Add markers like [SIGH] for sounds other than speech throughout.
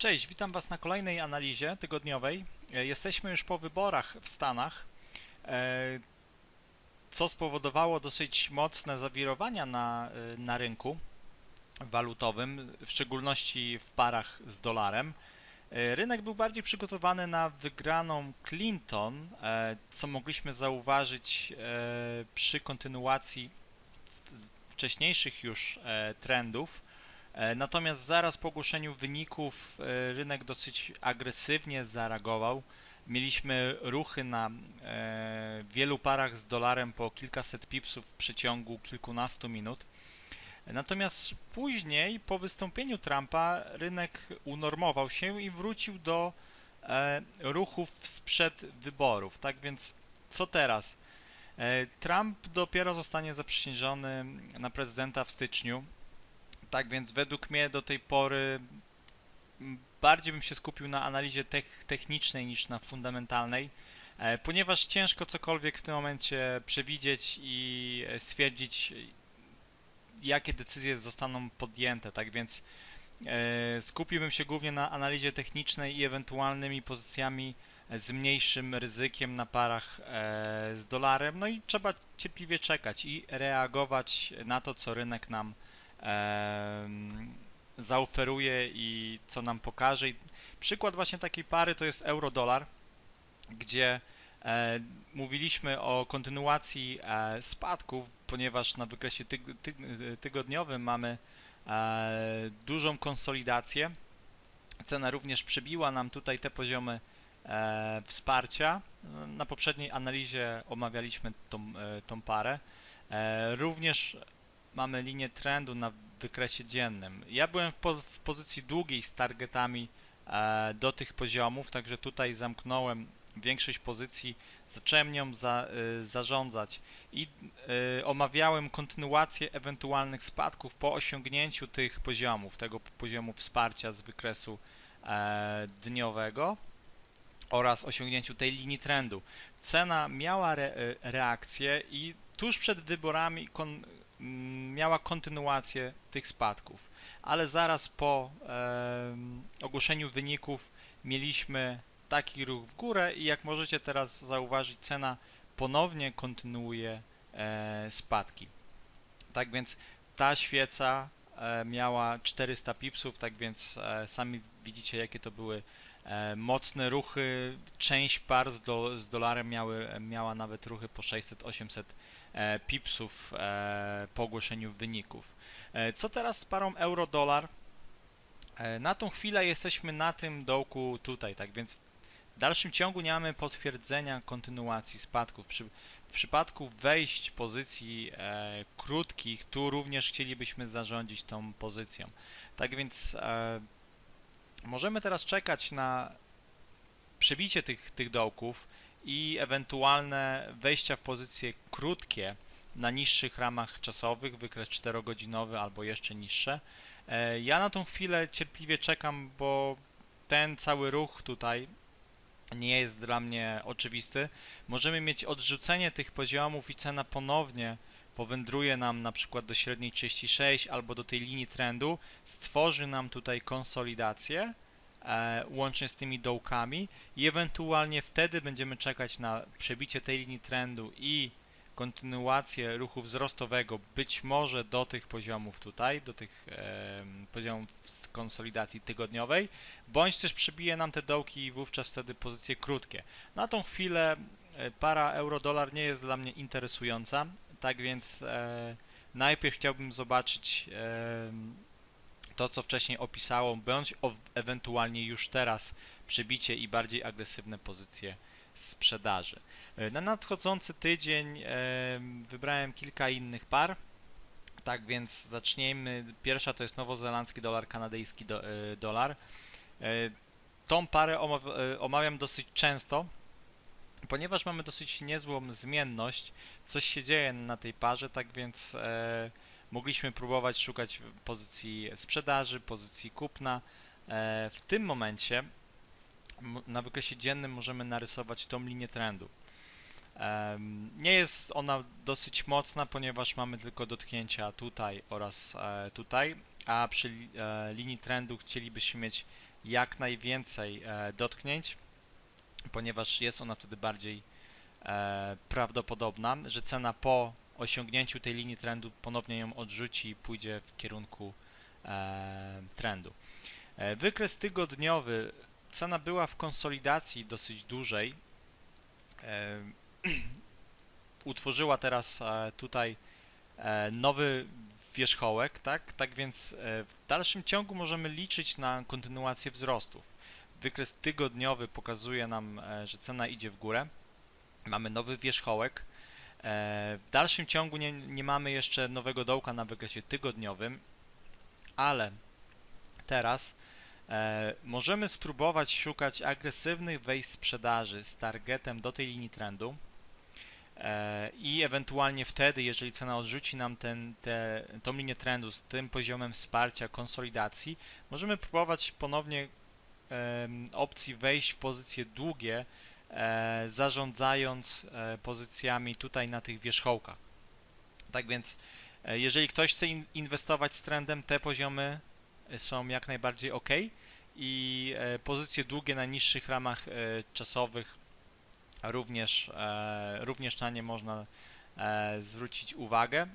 Cześć, witam Was na kolejnej analizie tygodniowej. E, Jesteśmy już po wyborach w Stanach, e, co spowodowało dosyć mocne zawirowania na, e, na rynku walutowym, w szczególności w parach z dolarem. Rynek był bardziej przygotowany na wygraną Clinton, co mogliśmy zauważyć przy kontynuacji wcześniejszych już trendów. E, Natomiast zaraz po ogłoszeniu wyników e, rynek dosyć agresywnie zareagował. Mieliśmy ruchy na e, wielu parach z dolarem po kilkaset pipsów w przeciągu kilkunastu minut. Natomiast później, po wystąpieniu Trumpa, rynek unormował się i wrócił do ruchów sprzed wyborów. Tak więc, co teraz? Trump dopiero zostanie zaprzysiężony na prezydenta w styczniu. Tak więc według mnie do tej pory bardziej bym się skupił na analizie tech, technicznej niż na fundamentalnej, e, ponieważ ciężko cokolwiek w tym momencie przewidzieć i e, stwierdzić, jakie decyzje zostaną podjęte. Tak więc e, skupiłbym się głównie na analizie technicznej i ewentualnymi pozycjami z mniejszym ryzykiem na parach z dolarem. No i trzeba cierpliwie czekać i reagować na to, co rynek nam zaoferuje i co nam pokaże. I przykład właśnie takiej pary to jest euro-dolar, gdzie e, mówiliśmy o kontynuacji e, spadków, ponieważ na wykresie tyg tyg tygodniowym mamy e, dużą konsolidację. Cena również przebiła nam tutaj te poziomy wsparcia. Na poprzedniej analizie omawialiśmy tą, tą parę. Również mamy linię trendu na wykresie dziennym. Ja byłem w, po, w pozycji długiej z targetami e, do tych poziomów, także tutaj zamknąłem większość pozycji, zacząłem nią za, y, zarządzać i y, omawiałem kontynuację ewentualnych spadków po osiągnięciu tych poziomów, tego poziomu wsparcia z wykresu e, dniowego oraz osiągnięciu tej linii trendu. Cena miała re, y, reakcję i tuż przed wyborami kon, miała kontynuację tych spadków, ale zaraz po em, ogłoszeniu wyników mieliśmy taki ruch w górę i jak możecie teraz zauważyć, cena ponownie kontynuuje e, spadki. Tak więc ta świeca e, miała 400 pipsów, tak więc e, sami widzicie jakie to były e, mocne ruchy. Część par z, do, z dolarem miały, miała nawet ruchy po 600-800 e, pipsów e, po ogłoszeniu wyników. E, co teraz z parą euro-dolar? E, na tą chwilę jesteśmy na tym dołku tutaj, tak więc w dalszym ciągu nie mamy potwierdzenia kontynuacji spadków. Przy, w przypadku wejść pozycji e, krótkich, tu również chcielibyśmy zarządzić tą pozycją. Tak więc e, możemy teraz czekać na przebicie tych, tych dołków i ewentualne wejścia w pozycje krótkie na niższych ramach czasowych, wykres 4-godzinowy albo jeszcze niższe. E, ja na tą chwilę cierpliwie czekam, bo ten cały ruch tutaj nie jest dla mnie oczywisty. Możemy mieć odrzucenie tych poziomów i cena ponownie powędruje nam na przykład do średniej 36 albo do tej linii trendu, stworzy nam tutaj konsolidację łącznie z tymi dołkami i ewentualnie wtedy będziemy czekać na przebicie tej linii trendu i kontynuację ruchu wzrostowego być może do tych poziomów tutaj, do tych e, poziomów konsolidacji tygodniowej, bądź też przebije nam te dołki i wówczas wtedy pozycje krótkie. Na tą chwilę e, para euro-dolar nie jest dla mnie interesująca, tak więc e, najpierw chciałbym zobaczyć e, to, co wcześniej opisało, bądź ewentualnie już teraz przebicie i bardziej agresywne pozycje sprzedaży. E, Na nadchodzący tydzień wybrałem kilka innych par. Tak więc zacznijmy. Pierwsza to jest nowozelandzki dolar, kanadyjski do, e, dolar. E, Tą parę omaw- omawiam dosyć często, ponieważ mamy dosyć niezłą zmienność. Coś się dzieje na tej parze, tak więc mogliśmy próbować szukać pozycji sprzedaży, pozycji kupna. E, w tym momencie na wykresie dziennym możemy narysować tą linię trendu. Nie jest ona dosyć mocna, ponieważ mamy tylko dotknięcia tutaj oraz e, tutaj, a przy e, linii trendu chcielibyśmy mieć jak najwięcej dotknięć, ponieważ jest ona wtedy bardziej prawdopodobna, że cena po osiągnięciu tej linii trendu ponownie ją odrzuci i pójdzie w kierunku e, trendu. E, wykres tygodniowy, cena była w konsolidacji dosyć dużej. E, [CLEARS THROAT] utworzyła teraz e, tutaj e, nowy wierzchołek, tak? Tak więc e, w dalszym ciągu możemy liczyć na kontynuację wzrostów. Wykres tygodniowy pokazuje nam, e, że cena idzie w górę. Mamy nowy wierzchołek. E, W dalszym ciągu nie, nie mamy jeszcze nowego dołka na wykresie tygodniowym, ale teraz e, możemy spróbować szukać agresywnych wejść sprzedaży z targetem do tej linii trendu e, i ewentualnie wtedy, jeżeli cena odrzuci nam ten, te, linię trendu z tym poziomem wsparcia, konsolidacji, możemy próbować ponownie em, opcji wejść w pozycje długie, e, zarządzając e, pozycjami tutaj na tych wierzchołkach. Tak więc, e, jeżeli ktoś chce in, inwestować z trendem, te poziomy e, są jak najbardziej ok i e, pozycje długie na niższych ramach e, czasowych również, e, również na nie można e, zwrócić uwagę.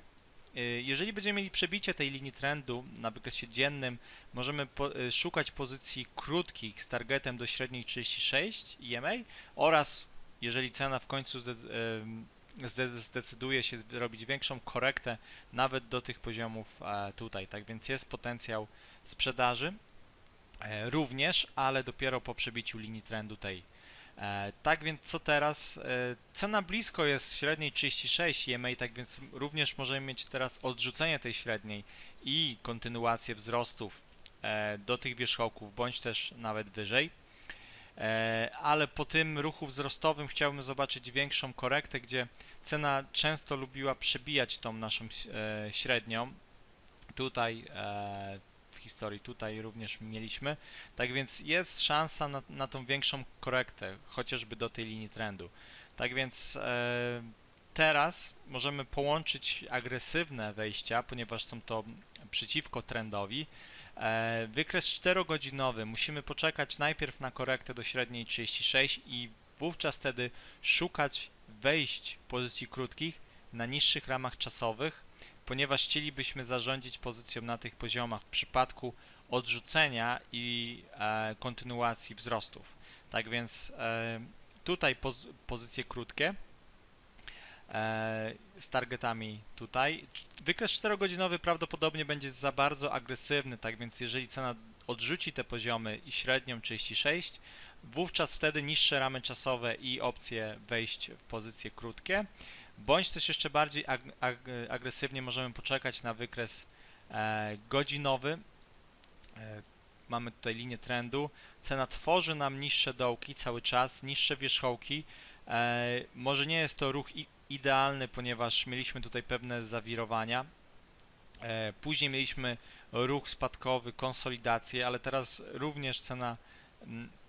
E, Jeżeli będziemy mieli przebicie tej linii trendu na wykresie dziennym, możemy po, e, szukać pozycji krótkich z targetem do średniej 36 EMA oraz jeżeli cena w końcu zde, zdecyduje się robić większą korektę nawet do tych poziomów e, tutaj. Tak więc jest potencjał sprzedaży e, również, ale dopiero po przebiciu linii trendu tej. E, tak więc co teraz? E, cena blisko jest średniej 36 EMA, tak więc również możemy mieć teraz odrzucenie tej średniej i kontynuację wzrostów e, do tych wierzchołków, bądź też nawet wyżej. Ale po tym ruchu wzrostowym chciałbym zobaczyć większą korektę, gdzie cena często lubiła przebijać tą naszą średnią. Tutaj historii tutaj również mieliśmy. Tak więc jest szansa na, na tą większą korektę, chociażby do tej linii trendu. Tak więc e, teraz możemy połączyć agresywne wejścia, ponieważ są to przeciwko trendowi. E, wykres 4-godzinowy musimy poczekać najpierw na korektę do średniej 36 i wówczas wtedy szukać wejść pozycji krótkich na niższych ramach czasowych, ponieważ chcielibyśmy zarządzić pozycją na tych poziomach w przypadku odrzucenia i e, kontynuacji wzrostów. Tak więc e, tutaj poz, pozycje krótkie e, z targetami tutaj. Wykres 4-godzinowy prawdopodobnie będzie za bardzo agresywny, tak więc jeżeli cena odrzuci te poziomy i średnią 36, wówczas wtedy niższe ramy czasowe i opcje wejść w pozycje krótkie, bądź też jeszcze bardziej ag ag agresywnie możemy poczekać na wykres e, godzinowy. E, mamy tutaj linię trendu. Cena tworzy nam niższe dołki cały czas, niższe wierzchołki. E, może nie jest to ruch idealny, ponieważ mieliśmy tutaj pewne zawirowania. E, Później mieliśmy ruch spadkowy, konsolidację, ale teraz również cena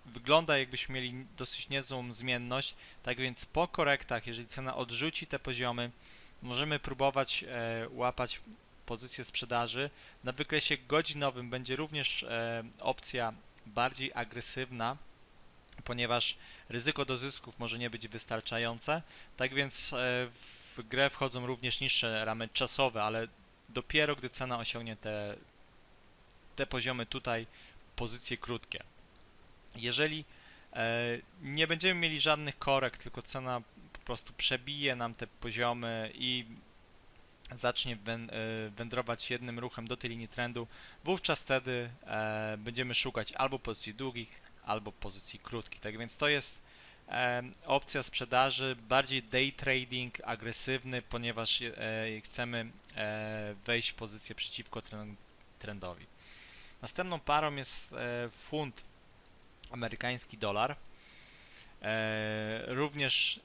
wygląda jakbyśmy mieli dosyć niezłą zmienność. Tak więc po korektach, jeżeli cena odrzuci te poziomy, możemy próbować e, łapać pozycję sprzedaży. Na wykresie godzinowym będzie również e, opcja bardziej agresywna, ponieważ ryzyko do zysków może nie być wystarczające. Tak więc e, w grę wchodzą również niższe ramy czasowe, ale dopiero gdy cena osiągnie te, te poziomy tutaj, pozycje krótkie. Jeżeli e, nie będziemy mieli żadnych korekt, tylko cena po prostu przebije nam te poziomy i zacznie e, wędrować jednym ruchem do tej linii trendu, wówczas wtedy e, będziemy szukać albo pozycji długich, albo pozycji krótkich. Tak więc to jest opcja sprzedaży, bardziej day trading, agresywny, ponieważ chcemy wejść w pozycję przeciwko tren- trendowi. Następną parą jest funt amerykański dolar. E, również,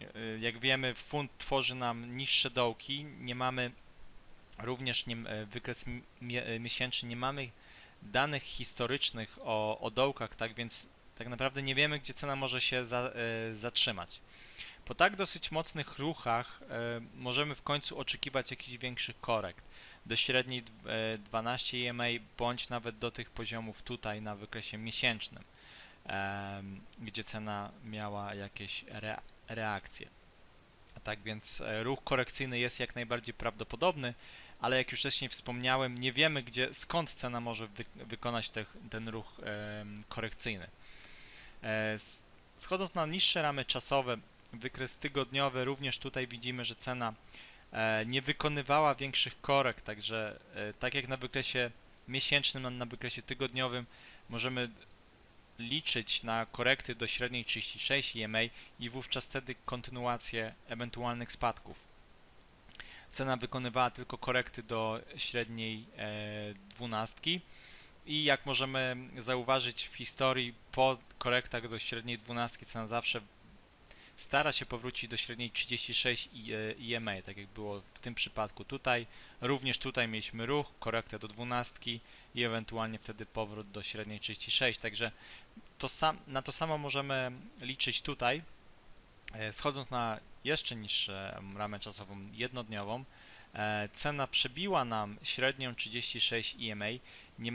e, jak wiemy, funt tworzy nam niższe dołki. Nie mamy również nie, e, wykres mi- mie- miesięczny, nie mamy danych historycznych o, o dołkach, tak więc tak naprawdę nie wiemy, gdzie cena może się za, zatrzymać. Po tak dosyć mocnych ruchach możemy w końcu oczekiwać jakichś większych korekt. do średniej dw- e, 12 EMA, bądź nawet do tych poziomów tutaj na wykresie miesięcznym, gdzie cena miała jakieś rea- reakcje. Tak więc e, ruch korekcyjny jest jak najbardziej prawdopodobny, ale jak już wcześniej wspomniałem, nie wiemy gdzie, skąd cena może wy, wykonać te, ten ruch em, korekcyjny. E, Schodząc na niższe ramy czasowe, wykres tygodniowy, również tutaj widzimy, że cena e, nie wykonywała większych korekt, także e, tak jak na wykresie miesięcznym, a na wykresie tygodniowym możemy liczyć na korekty do średniej 36 EMA i wówczas wtedy kontynuację ewentualnych spadków. Cena wykonywała tylko korekty do średniej e, dwunastki i jak możemy zauważyć w historii po korektach do średniej dwunastki cena zawsze stara się powrócić do średniej 36 i- e, EMA, tak jak było w tym przypadku tutaj. Również tutaj mieliśmy ruch, korektę do dwunastki i ewentualnie wtedy powrót do średniej 36, także to sam, na to samo możemy liczyć tutaj. E, Schodząc na jeszcze niższe ramę czasową jednodniową, e, cena przebiła nam średnią 36 EMA. Nie,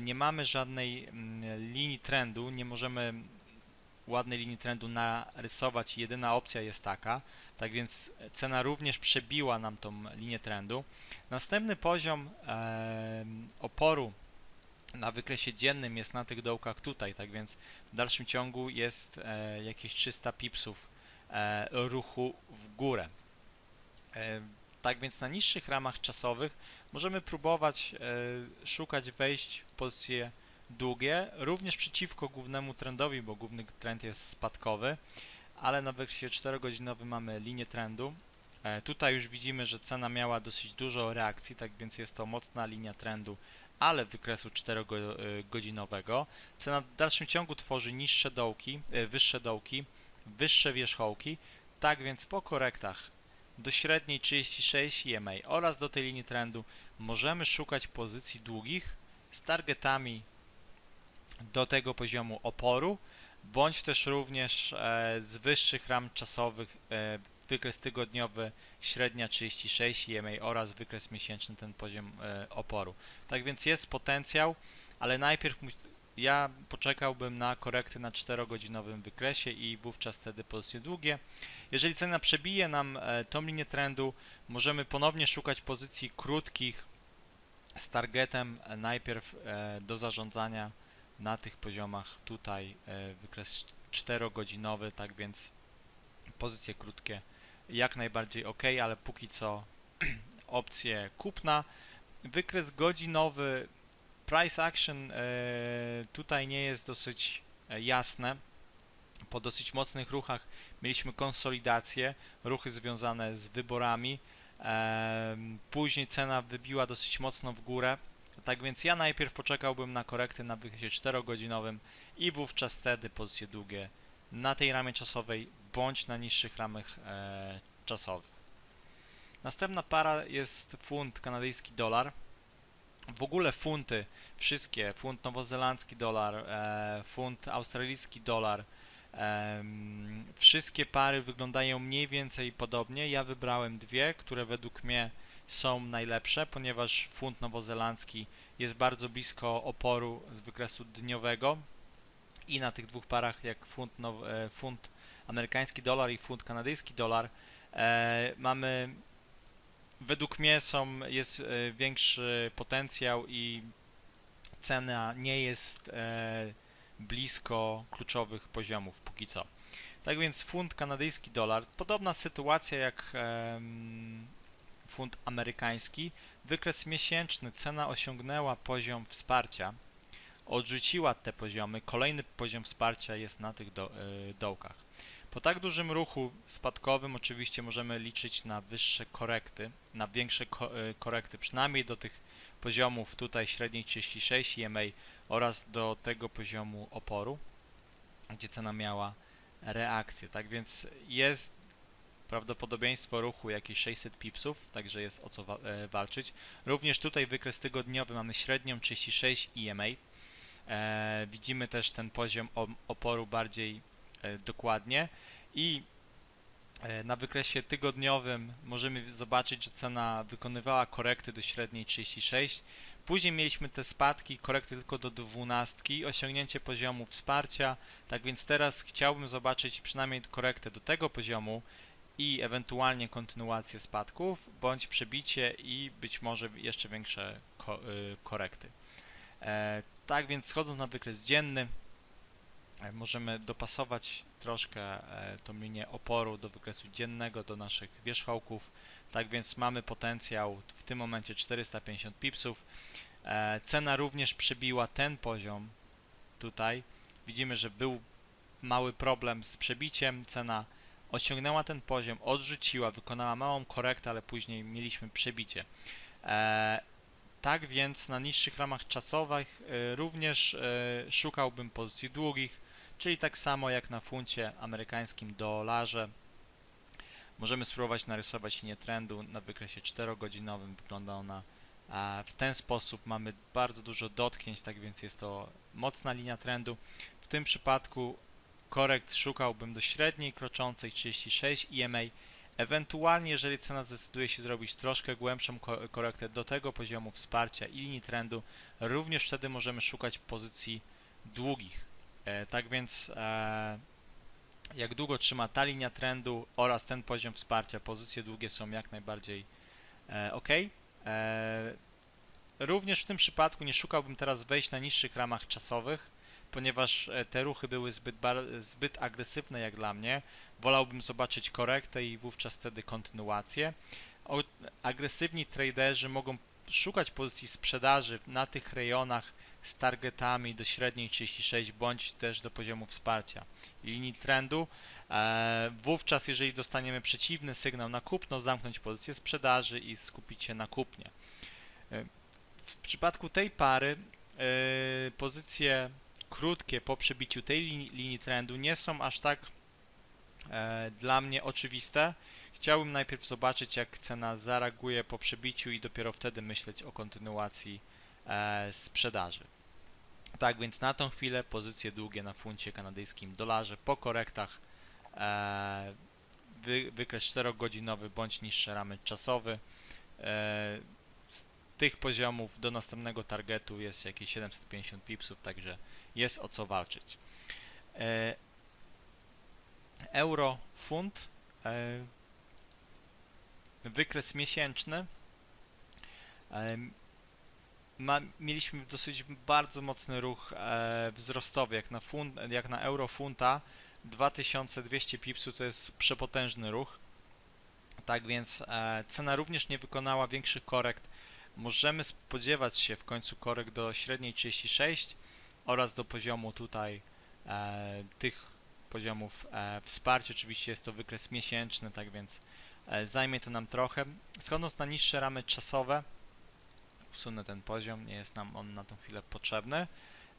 nie mamy żadnej mm, linii trendu, nie możemy ładnej linii trendu narysować. Jedyna opcja jest taka, tak więc cena również przebiła nam tą linię trendu. Następny poziom em, oporu na wykresie dziennym jest na tych dołkach tutaj, tak więc w dalszym ciągu jest e, jakieś 300 pipsów e, ruchu w górę. E, tak więc na niższych ramach czasowych możemy próbować e, szukać wejść w pozycje długie, również przeciwko głównemu trendowi, bo główny trend jest spadkowy, ale na wykresie 4-godzinowym mamy linię trendu. E, tutaj już widzimy, że cena miała dosyć dużo reakcji, tak więc jest to mocna linia trendu, ale wykresu 4-godzinowego. Cena w dalszym ciągu tworzy niższe dołki, e, wyższe dołki, wyższe wierzchołki, tak więc po korektach do średniej 36 EMA oraz do tej linii trendu możemy szukać pozycji długich z targetami do tego poziomu oporu, bądź też również e, z wyższych ram czasowych e, wykres tygodniowy średnia 36 EMA oraz wykres miesięczny ten poziom e, oporu. Tak więc jest potencjał, ale najpierw ja poczekałbym na korekty na 4-godzinowym wykresie i wówczas wtedy pozycje długie. Jeżeli cena przebije nam tą linię trendu, możemy ponownie szukać pozycji krótkich z targetem najpierw do zarządzania na tych poziomach tutaj e, wykres 4-godzinowy, tak więc pozycje krótkie jak najbardziej ok, ale póki co [CLEARS THROAT] opcje kupna. Wykres godzinowy price action e, tutaj nie jest dosyć e, jasne. Po dosyć mocnych ruchach mieliśmy konsolidację, ruchy związane z wyborami. Później cena wybiła dosyć mocno w górę. Tak więc ja najpierw poczekałbym na korekty na wykresie 4-godzinowym i wówczas wtedy pozycje długie na tej ramie czasowej bądź na niższych ramach e, czasowych. Następna para jest funt kanadyjski dolar. W ogóle funty, wszystkie, funt nowozelandzki dolar, e, funt australijski dolar, em, wszystkie pary wyglądają mniej więcej podobnie. Ja wybrałem dwie, które według mnie są najlepsze, ponieważ funt nowozelandzki jest bardzo blisko oporu z wykresu dniowego i na tych dwóch parach jak funt, now, e, funt amerykański dolar i funt kanadyjski dolar e, mamy według mnie są, jest e, większy potencjał i cena nie jest e, blisko kluczowych poziomów póki co. Tak więc funt kanadyjski dolar, podobna sytuacja jak em, funt amerykański, wykres miesięczny, cena osiągnęła poziom wsparcia, odrzuciła te poziomy, kolejny poziom wsparcia jest na tych do, e, dołkach. Po tak dużym ruchu spadkowym oczywiście możemy liczyć na wyższe korekty, na większe ko e, korekty, przynajmniej do tych poziomów tutaj średniej 36 EMA oraz do tego poziomu oporu, gdzie cena miała reakcję. Tak więc jest prawdopodobieństwo ruchu jakieś 600 pipsów, także jest o co wa e, walczyć. Również tutaj wykres tygodniowy mamy średnią 36 EMA. E, widzimy też ten poziom oporu bardziej e, dokładnie i E, Na wykresie tygodniowym możemy zobaczyć, że cena wykonywała korekty do średniej 36. Później mieliśmy te spadki, korekty tylko do 12, osiągnięcie poziomu wsparcia. Tak więc teraz chciałbym zobaczyć przynajmniej korektę do tego poziomu i ewentualnie kontynuację spadków, bądź przebicie i być może jeszcze większe ko y, korekty. E, tak więc schodząc na wykres dzienny, e, możemy dopasować troszkę e, tą linię oporu do wykresu dziennego, do naszych wierzchołków. Tak więc mamy potencjał w tym momencie 450 pipsów. E, cena również przebiła ten poziom tutaj. Widzimy, że był mały problem z przebiciem. Cena osiągnęła ten poziom, odrzuciła, wykonała małą korektę, ale później mieliśmy przebicie. E, tak więc na niższych ramach czasowych e, również e, szukałbym pozycji długich, czyli tak samo jak na funcie amerykańskim dolarze. Możemy spróbować narysować linię trendu na wykresie 4-godzinowym. Wygląda ona w ten sposób. Mamy bardzo dużo dotknięć, tak więc jest to mocna linia trendu. W tym przypadku korekt szukałbym do średniej kroczącej 36 EMA. Ewentualnie, jeżeli cena zdecyduje się zrobić troszkę głębszą ko- korektę do tego poziomu wsparcia i linii trendu, również wtedy możemy szukać pozycji długich. E, tak więc e, jak długo trzyma ta linia trendu oraz ten poziom wsparcia, pozycje długie są jak najbardziej e, ok. Również w tym przypadku nie szukałbym teraz wejść na niższych ramach czasowych, ponieważ e, te ruchy były zbyt, zbyt agresywne jak dla mnie. Wolałbym zobaczyć korektę i wówczas wtedy kontynuację. O, agresywni traderzy mogą szukać pozycji sprzedaży na tych rejonach z targetami do średniej 36 bądź też do poziomu wsparcia linii trendu. E, wówczas, jeżeli dostaniemy przeciwny sygnał na kupno, zamknąć pozycję sprzedaży i skupić się na kupnie. E, w przypadku tej pary pozycje krótkie po przebiciu tej linii, linii trendu nie są aż tak e, dla mnie oczywiste. Chciałbym najpierw zobaczyć, jak cena zareaguje po przebiciu i dopiero wtedy myśleć o kontynuacji e, sprzedaży. Tak więc na tą chwilę pozycje długie na funcie kanadyjskim dolarze po korektach e, wy, wykres 4-godzinowy bądź niższe ramy czasowy. E, z tych poziomów do następnego targetu jest jakieś 750 pipsów, także jest o co walczyć. E, euro, funt, e, wykres miesięczny. E, ma, mieliśmy dosyć bardzo mocny ruch wzrostowy, jak na, fun, jak na euro funta 2200 pipsów to jest przepotężny ruch. Tak więc cena również nie wykonała większych korekt. Możemy spodziewać się w końcu korekt do średniej 36 oraz do poziomu tutaj e, tych poziomów e, wsparcia. Oczywiście jest to wykres miesięczny, tak więc e, zajmie to nam trochę. Schodząc na niższe ramy czasowe, usunę ten poziom, nie jest nam on na tą chwilę potrzebny.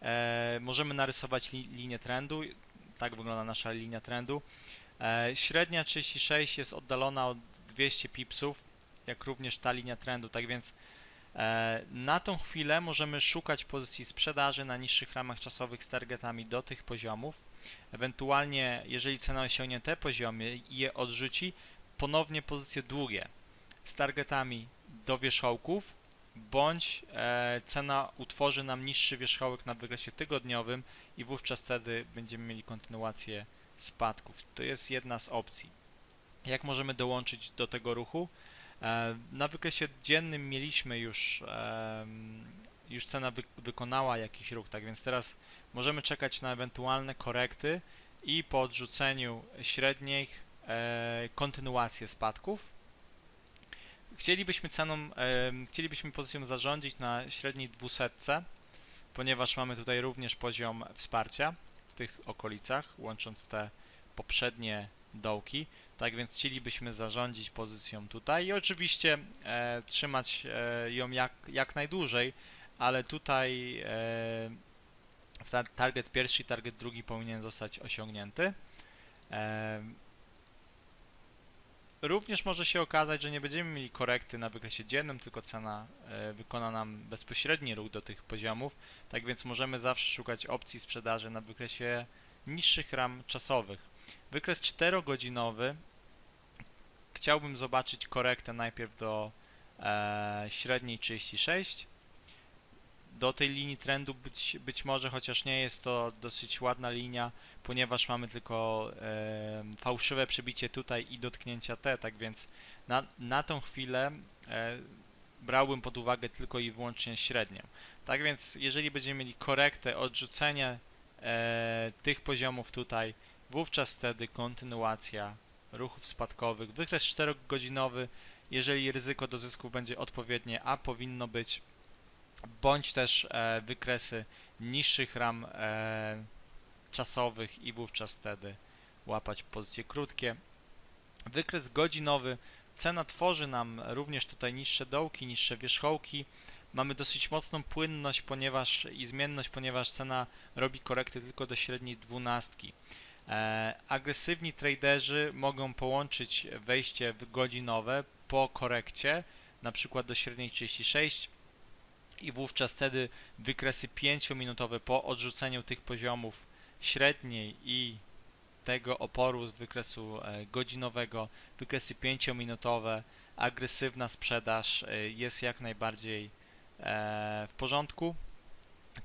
E, możemy narysować li, linię trendu. Tak wygląda nasza linia trendu. E, średnia 36 jest oddalona od 200 pipsów, jak również ta linia trendu, tak więc na tą chwilę możemy szukać pozycji sprzedaży na niższych ramach czasowych z targetami do tych poziomów. Ewentualnie, jeżeli cena osiągnie te poziomy i je odrzuci, ponownie pozycje długie z targetami do wierzchołków, bądź e, cena utworzy nam niższy wierzchołek na wykresie tygodniowym i wówczas wtedy będziemy mieli kontynuację spadków. To jest jedna z opcji. Jak możemy dołączyć do tego ruchu? E, na wykresie dziennym mieliśmy już, już cena wy, wykonała jakiś ruch, tak więc teraz możemy czekać na ewentualne korekty i po odrzuceniu średnich e, kontynuację spadków. Chcielibyśmy ceną, chcielibyśmy pozycją zarządzić na średniej 200, ponieważ mamy tutaj również poziom wsparcia w tych okolicach, łącząc te poprzednie dołki. Tak więc chcielibyśmy zarządzić pozycją tutaj i oczywiście e, trzymać e, ją jak, jak najdłużej, ale tutaj e, target pierwszy i target drugi powinien zostać osiągnięty. E, Również może się okazać, że nie będziemy mieli korekty na wykresie dziennym, tylko cena e, wykona nam bezpośredni ruch do tych poziomów. Tak więc możemy zawsze szukać opcji sprzedaży na wykresie niższych ram czasowych. Wykres 4-godzinowy chciałbym zobaczyć korektę najpierw do e, średniej 36. Do tej linii trendu być, być może, chociaż nie jest to dosyć ładna linia, ponieważ mamy tylko e, fałszywe przebicie tutaj i dotknięcia T, tak więc na, na tą chwilę e, brałbym pod uwagę tylko i wyłącznie średnią. Tak więc jeżeli będziemy mieli korektę, odrzucenie e, tych poziomów tutaj, wówczas wtedy kontynuacja ruchów spadkowych, wykres 4-godzinowy, jeżeli ryzyko do zysku będzie odpowiednie, a powinno być, bądź też e, wykresy niższych ram e, czasowych i wówczas wtedy łapać pozycje krótkie. Wykres godzinowy, cena tworzy nam również tutaj niższe dołki, niższe wierzchołki. Mamy dosyć mocną płynność ponieważ i zmienność, ponieważ cena robi korekty tylko do średniej dwunastki. E, agresywni traderzy mogą połączyć wejście w godzinowe po korekcie, na przykład do średniej 36 i wówczas wtedy wykresy 5-minutowe po odrzuceniu tych poziomów średniej i tego oporu z wykresu e, godzinowego, wykresy 5-minutowe, agresywna sprzedaż e, jest jak najbardziej w porządku.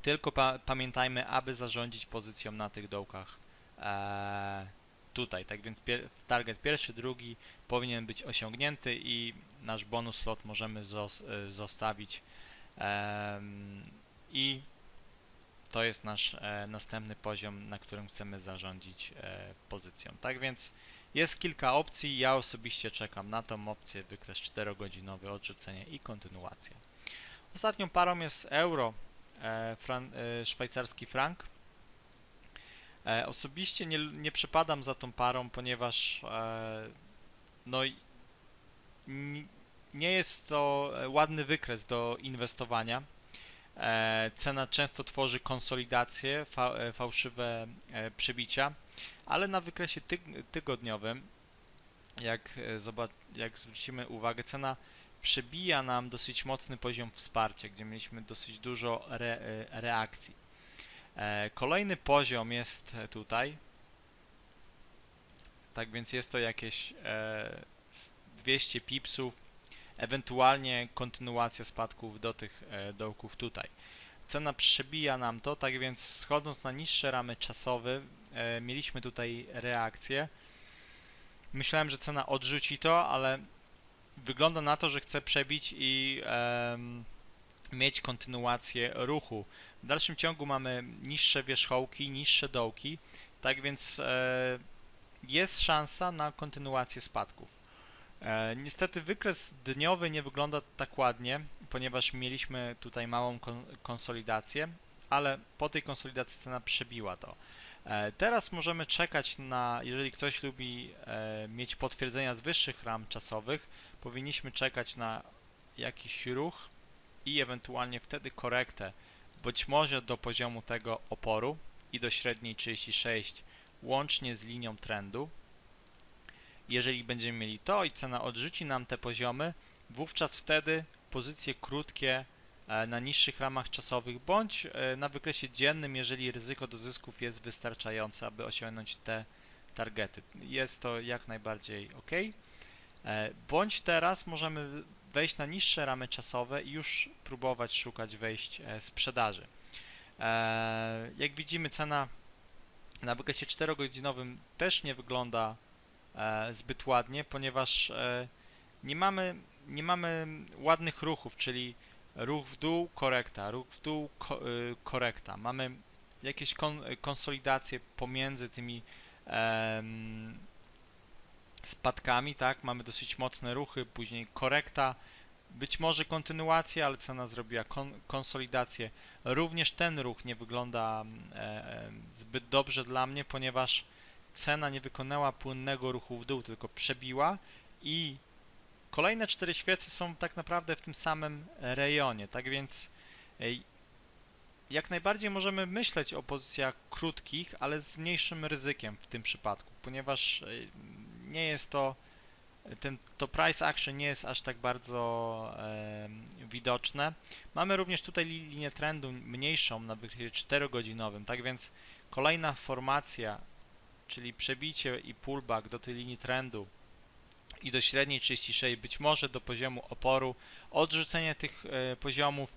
Tylko pa pamiętajmy, aby zarządzić pozycją na tych dołkach tutaj. Tak więc pier target pierwszy, drugi powinien być osiągnięty i nasz bonus slot możemy zos e, zostawić i to jest nasz e, następny poziom, na którym chcemy zarządzić e, pozycją. Tak więc jest kilka opcji, ja osobiście czekam na tą opcję, wykres 4-godzinowy, odrzucenie i kontynuacja. Ostatnią parą jest euro, e, fran, e, szwajcarski frank. E, osobiście nie, nie przepadam za tą parą, ponieważ e, no, nie jest to e, ładny wykres do inwestowania. E, cena często tworzy konsolidacje, fa, e, fałszywe e, przebicia, ale na wykresie tyg, tygodniowym, jak, e, zobac, jak zwrócimy uwagę, cena przebija nam dosyć mocny poziom wsparcia, gdzie mieliśmy dosyć dużo re, reakcji. E, Kolejny poziom jest tutaj. Tak więc jest to jakieś e, s- 200 pipsów, ewentualnie kontynuacja spadków do tych e, dołków tutaj. Cena przebija nam to, tak więc schodząc na niższe ramy czasowe, e, mieliśmy tutaj reakcję. Myślałem, że cena odrzuci to, ale wygląda na to, że chce przebić i em, mieć kontynuację ruchu. W dalszym ciągu mamy niższe wierzchołki, niższe dołki, tak więc e, jest szansa na kontynuację spadków. E, niestety wykres dniowy nie wygląda tak ładnie, ponieważ mieliśmy tutaj małą kon konsolidację, ale po tej konsolidacji cena przebiła to. E, teraz możemy czekać na, jeżeli ktoś lubi mieć potwierdzenia z wyższych ram czasowych, powinniśmy czekać na jakiś ruch i ewentualnie wtedy korektę, być może do poziomu tego oporu i do średniej 36 łącznie z linią trendu. Jeżeli będziemy mieli to i cena odrzuci nam te poziomy, wówczas wtedy pozycje krótkie e, na niższych ramach czasowych bądź e, na wykresie dziennym, jeżeli ryzyko do zysków jest wystarczające, aby osiągnąć te targety. Jest to jak najbardziej ok. E, Bądź teraz możemy wejść na niższe ramy czasowe i już próbować szukać wejść e, sprzedaży. E, Jak widzimy, cena na wykresie 4-godzinowym też nie wygląda e, zbyt ładnie, ponieważ nie mamy, nie mamy ładnych ruchów, czyli ruch w dół, korekta, ruch w dół, ko, korekta. Mamy jakieś kon, konsolidacje pomiędzy tymi spadkami, tak? Mamy dosyć mocne ruchy, później korekta, być może kontynuacja, ale cena zrobiła kon, konsolidację. Również ten ruch nie wygląda e, e, zbyt dobrze dla mnie, ponieważ cena nie wykonała płynnego ruchu w dół, tylko przebiła i kolejne cztery świece są tak naprawdę w tym samym rejonie, tak więc ej, jak najbardziej możemy myśleć o pozycjach krótkich, ale z mniejszym ryzykiem w tym przypadku, ponieważ ej, nie jest to ten, to price action nie jest aż tak bardzo em, widoczne. Mamy również tutaj li- linię trendu mniejszą na wykresie 4-godzinowym, tak więc kolejna formacja, czyli przebicie i pullback do tej linii trendu i do średniej 36, być może do poziomu oporu, odrzucenie tych e, poziomów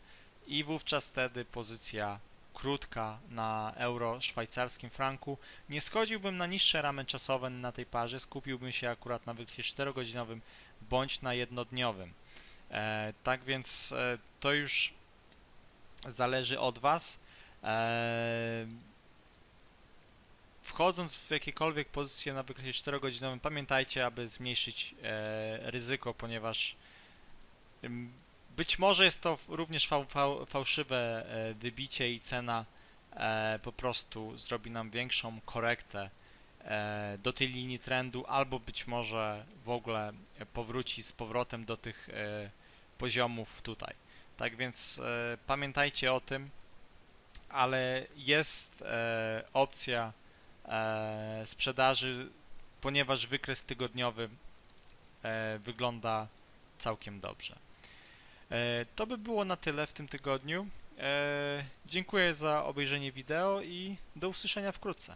i wówczas wtedy pozycja krótka na euro szwajcarskim franku. Nie schodziłbym na niższe ramy czasowe na tej parze, skupiłbym się akurat na wykresie 4-godzinowym bądź na jednodniowym. E, tak więc e, to już zależy od Was. E, wchodząc w jakiekolwiek pozycje na wykresie 4-godzinowym, pamiętajcie, aby zmniejszyć e, ryzyko, ponieważ ym, być może jest to również fał, fał, fałszywe e, wybicie i cena e, po prostu zrobi nam większą korektę e, do tej linii trendu, albo być może w ogóle powróci z powrotem do tych poziomów tutaj. Tak więc pamiętajcie o tym, ale jest opcja sprzedaży, ponieważ wykres tygodniowy wygląda całkiem dobrze. E, to by było na tyle w tym tygodniu. E, dziękuję za obejrzenie wideo i do usłyszenia wkrótce.